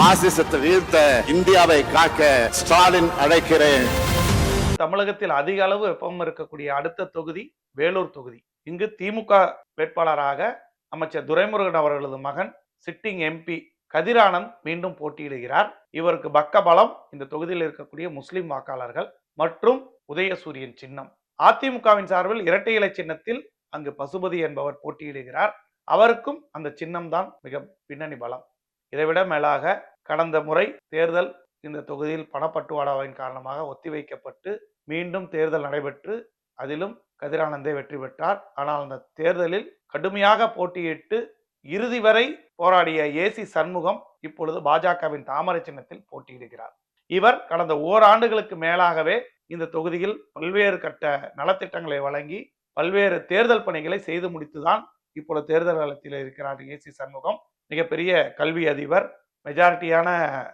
பாசிசத்தை வீழ்த்த இந்தியாவை காக்க ஸ்டாலின் அழைக்கிறேன். தமிழகத்தில் அதிக அளவு வெப்பம் இருக்கக்கூடிய அடுத்த தொகுதி வேலூர் தொகுதி. இங்கு திமுக வேட்பாளராக அமைச்சர் துரைமுருகன் அவர்களது மகன் சிட்டிங் எம்பி கதிரானந்த் மீண்டும் போட்டியிடுகிறார். இவருக்கு பக்க பலம் இந்த தொகுதியில் இருக்கக்கூடிய முஸ்லிம் வாக்காளர்கள் மற்றும் உதயசூரியன் சின்னம். அதிமுகவின் சார்பில் இரட்டை இலை சின்னத்தில் அங்கு பசுபதி என்பவர் போட்டியிடுகிறார். அவருக்கும் அந்த சின்னம் தான் மிக பின்னணி பலம். இதைவிட மேலாக கடந்த முறை தேர்தல் இந்த தொகுதியில் பணப்பட்டுவாடாவின் காரணமாக ஒத்திவைக்கப்பட்டு மீண்டும் தேர்தல் நடைபெற்று அதிலும் கதிரானந்தே வெற்றி பெற்றார். ஆனால் அந்த தேர்தலில் கடுமையாக போட்டியிட்டு இறுதி வரை போராடிய ஏசி சண்முகம் இப்பொழுது பாஜகவின் தாமரை சின்னத்தில் போட்டியிடுகிறார். இவர் கடந்த ஓராண்டுகளுக்கு மேலாகவே இந்த தொகுதியில் பல்வேறு கட்ட நலத்திட்டங்களை வழங்கி பல்வேறு தேர்தல் பணிகளை செய்து முடித்துதான் இப்பொழுது தேர்தல் களத்தில் இருக்கிறார் ஏசி சண்முகம். மிகப்பெரிய கல்வி அதிபர் மெஜாரிட்டியான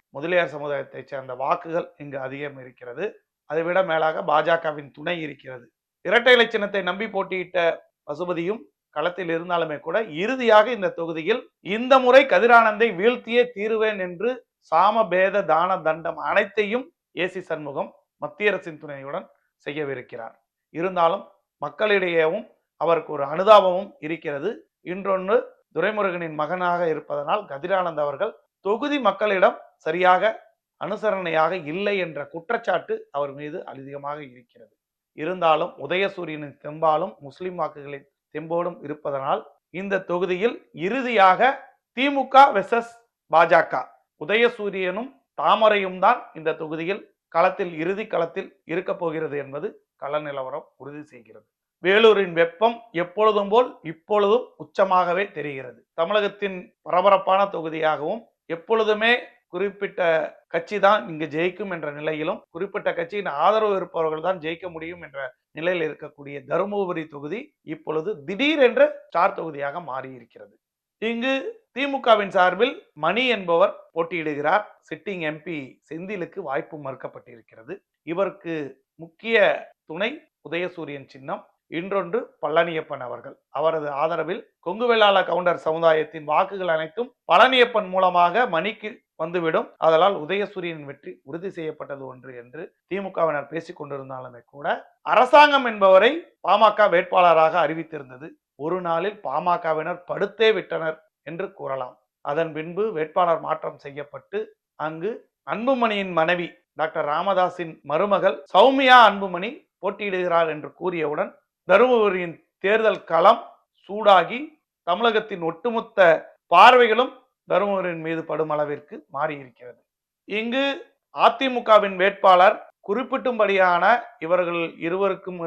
முதலியார் சமுதாயத்தைச் சேர்ந்த வாக்குகள் இங்கு அதிகம் இருக்கிறது. அதைவிட மேலாக பாஜகவின் துணை இருக்கிறது. இரட்டை இலை சின்னத்தை நம்பி போட்டியிட்ட பசுபதியும் களத்தில் இருந்தாலுமே கூட இறுதியாக இந்த தொகுதியில் இந்த முறை கதிரானந்தை வீழ்த்தியே தீருவேன் என்று சாமபேத தான தண்டம் அனைத்தையும் ஏசி சண்முகம் மத்திய அரசின் துணையுடன் செய்யவிருக்கிறார். இருந்தாலும் மக்களிடையேவும் அவருக்கு ஒரு அனுதாபமும் இருக்கிறது. இன்றொன்று துரைமுருகனின் மகனாக இருப்பதனால் கதிரானந்த் அவர்கள் தொகுதி மக்களிடம் சரியாக அனுசரணையாக இல்லை என்ற குற்றச்சாட்டு அவர் மீது அதிகமாக இருக்கிறது. இருந்தாலும் உதயசூரியனின் தெம்பாலும் முஸ்லிம் வாக்குகளின் தெம்போடும் இருப்பதனால் இந்த தொகுதியில் இறுதியாக திமுக வெசஸ் பாஜக. உதயசூரியனும் தாமரையும் தான் இந்த தொகுதியில் களத்தில் இறுதி களத்தில் இருக்க போகிறது என்பது கள நிலவரம் உறுதி செய்கிறது. வேலூரின் வெப்பம் எப்பொழுதும் போல் இப்பொழுதும் உச்சமாகவே தெரிகிறது. தமிழகத்தின் பரபரப்பான தொகுதியாகவும் எப்பொழுதுமே குறிப்பிட்ட கட்சி தான் இங்கு ஜெயிக்கும் என்ற நிலையிலும் குறிப்பிட்ட கட்சியின் ஆதரவு இருப்பவர்கள் தான் ஜெயிக்க முடியும் என்ற நிலையில் இருக்கக்கூடிய தருமபுரி தொகுதி இப்பொழுது திடீரென்று ஸ்டார் தொகுதியாக மாறி இருக்கிறது இங்கு திமுகவின் சார்பில் மணி என்பவர் போட்டியிடுகிறார். சிட்டிங் எம்பி செந்திலுக்கு வாய்ப்பு மறுக்கப்பட்டிருக்கிறது. இவருக்கு முக்கிய துணை உதயசூரியன் சின்னம். இன்றொன்று பழனியப்பன் அவர்கள். அவரது ஆதரவில் கொங்கு வெள்ளாள கவுண்டர் சமுதாயத்தின் வாக்குகள் அனைத்தும் பழனியப்பன் மூலமாக மணிக்கு வந்துவிடும். அதனால் உதயசூரியன் வெற்றி உறுதி செய்யப்பட்டது ஒன்று என்று திமுகவினர் பேசிக் கொண்டிருந்தாலுமே கூட அரசாங்கம் என்பவரை பாமக வேட்பாளராக அறிவித்திருந்தது. ஒரு நாளில் பாமகவினர் படுத்தே விட்டனர் என்று கூறலாம். அதன் பின்பு வேட்பாளர் மாற்றம் செய்யப்பட்டு அங்கு அன்புமணியின் மனைவி டாக்டர் ராமதாஸின் மருமகள் சௌமியா அன்புமணி போட்டியிடுகிறார் என்று கூறியவுடன் தருமபுரியின் தேர்தல் களம் சூடாகி தமிழகத்தின் ஒட்டுமொத்த பார்வைகளும் தருமபுரியின் மீது படும் அளவிற்கு மாறியிருக்கிறது. இங்கு அதிமுகவின் வேட்பாளர் குறிப்பிட்டும்படியான இவர்கள் இருவருக்கும்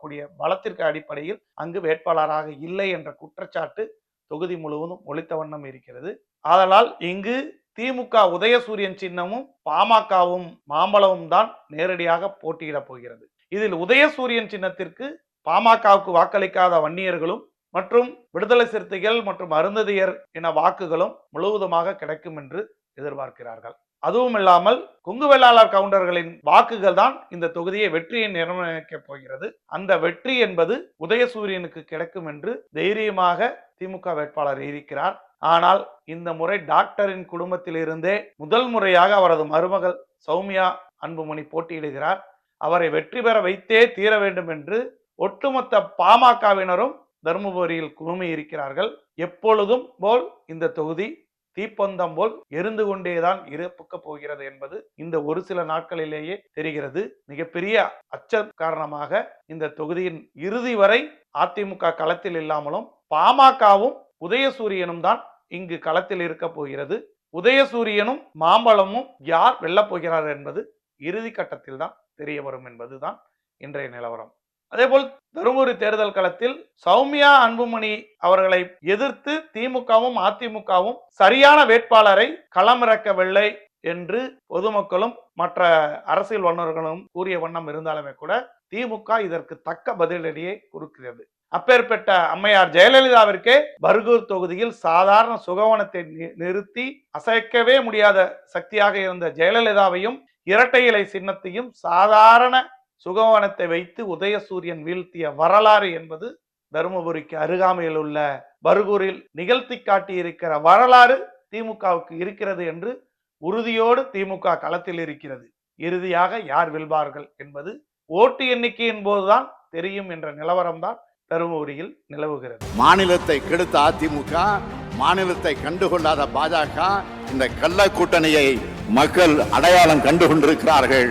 கூடிய பலத்திற்கு அடிப்படையில் அங்கு வேட்பாளராக இல்லை என்ற குற்றச்சாட்டு தொகுதி முழுவதும் ஒழித்த வண்ணம் இருக்கிறது. ஆதலால் இங்கு திமுக உதயசூரியன் சின்னமும் பாமகவும் மாம்பழமும் தான் நேரடியாக போட்டியிடப் போகிறது. இதில் உதயசூரியன் சின்னத்திற்கு பாமகவுக்கு வாக்களிக்காத வன்னியர்களும் மற்றும் விடுதலை சிறுத்தைகள் மற்றும் அருந்ததியர் என வாக்குகளும் முழுவதுமாக கிடைக்கும் என்று எதிர்பார்க்கிறார்கள். அதுவும் இல்லாமல் கொங்கு வெள்ளாளர் கவுண்டர்களின் வாக்குகள் தான் இந்த தொகுதியை வெற்றியை நிர்ணயிக்கப் போகிறது. அந்த வெற்றி என்பது உதயசூரியனுக்கு கிடைக்கும் என்று தைரியமாக திமுக வேட்பாளர் இருக்கிறார் ஆனால் இந்த முறை டாக்டரின் குடும்பத்திலிருந்தே முதல் முறையாக அவரது மருமகள் சௌமியா அன்புமணி போட்டியிடுகிறார். அவரை வெற்றி பெற வைத்தே தீர வேண்டும் என்று ஒட்டுமொத்த பாமகவினரும் தருமபுரியில் குழுமி இருக்கிறார்கள் எப்பொழுதும் போல் இந்த தொகுதி தீப்பந்தம் போல் எரிந்து கொண்டேதான் இருப்புக்க போகிறது என்பது இந்த ஒரு சில நாட்களிலேயே தெரிகிறது. மிகப்பெரிய அச்ச காரணமாக இந்த தொகுதியின் இறுதி வரை அதிமுக களத்தில் இல்லாமலும் பாமகவும் உதயசூரியனும் தான் இங்கு களத்தில் இருக்க போகிறது. உதயசூரியனும் மாம்பழமும் யார் வெல்லப் போகிறார் என்பது இறுதி கட்டத்தில் தான் தெரிய வரும் என்பதுதான் இன்றைய நிலவரம். அதேபோல் தருமபுரி தேர்தல் களத்தில் சௌமியா அன்புமணி அவர்களை எதிர்த்து திமுகவும் அதிமுகவும் சரியான வேட்பாளரை களமிறக்கவில்லை என்று பொதுமக்களும் மற்ற அரசியல் வல்லுநர்களும் கூறிய வண்ணம் இருந்தாலுமே கூட திமுக இதற்கு தக்க பதிலடியை கொடுக்கிறது. அப்பேற்பட்ட அம்மையார் ஜெயலலிதாவிற்கே பர்கூர் தொகுதியில் சாதாரண சுகவனத்தை நிறுத்தி அசைக்கவே முடியாத சக்தியாக இருந்த ஜெயலலிதாவையும் இரட்டை இலை சின்னத்தையும் சாதாரண சுகவனத்தை வைத்து உதயசூரியன் வீழ்த்திய வரலாறு என்பது தருமபுரிக்கு அருகாமையில் உள்ள பர்கூரில் நிகழ்த்தி காட்டியிருக்கிற வரலாறு திமுகவுக்கு இருக்கிறது என்று உறுதியோடு திமுக களத்தில் இருக்கிறது. இறுதியாக யார் வெல்வார்கள் என்பது ஓட்டு எண்ணிக்கையின் போதுதான் தெரியும் என்ற நிலவரம்தான் தருமபுரியில் நிலவுகிறது. மாநிலத்தை கெடுத்த அதிமுக மாநிலத்தை கண்டுகொள்ளாத பாஜக இந்த கள்ள கூட்டணியை மக்கள் அடையாளம் கண்டு கொண்டிருக்கிறார்கள்